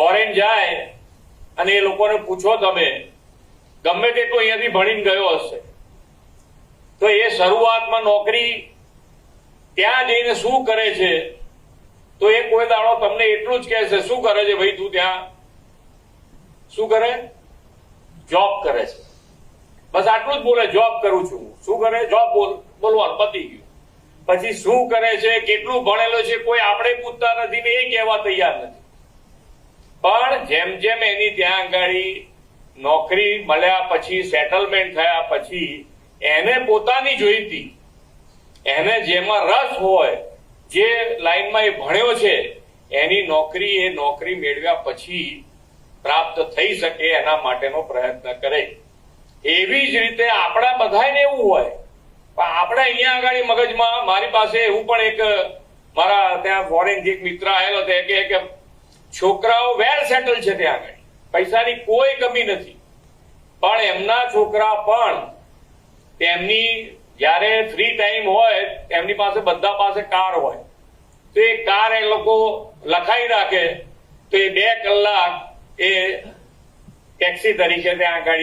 Foreign જાય અને એ લોકોને પૂછો તમે, ગમે તેટલું અહીંયાથી ભણીને ગયો હશે. તો એ શરૂઆતમાં નોકરી ત્યાં જઈને શું કરે છે? તો એ કોઈ દાડો તમને એટલું જ કહેશે શું કરે છે ભાઈ તું ત્યાં? શું કરે? જોબ કરે છે. બસ આટલું જ બોલે જોબ કરું છું. શું કરે? જોબ બોલ, બોલવાનું પતી ગયું. પછી શું કરે છે, કેટલું ભણેલો છે, કોઈ આપણે પૂછતા નથી ને એ કહેવા તૈયાર નથી. પણ જેમ જેમ એની ત્યાં આગળ નોકરી મળ્યા પછી સેટલમેન્ટ થયા પછી, એને પોતાની જોઈતી, એને જેમાં રસ હોય, જે લાઈનમાં એ ભણ્યો છે, એની નોકરી એ નોકરી મેળવ્યા પછી પ્રાપ્ત થઈ શકે એના માટેનો પ્રયત્ન કરે. એવી જ રીતે આપણા બધાને એવું હોય, પણ આપણે અહીંયા આગળ મગજમાં મારી પાસે એવું પણ એક મારા ત્યાં ફોરેન એક મિત્ર આવેલો તે કે છોકરાઓ વેલ સેટલ છે ત્યાં આગળ. પૈસાની કોઈ કમી નથી. પણ એમના છોકરા પણ તેમની જ્યારે ફ્રી ટાઈમ હોય, એમની પાસે બધા પાસે કાર હોય. તો એ કાર એ લોકો લખાઈ રાખે, તો એ બે કલાક એ ટેક્સી તરીકે ત્યાં આગળ.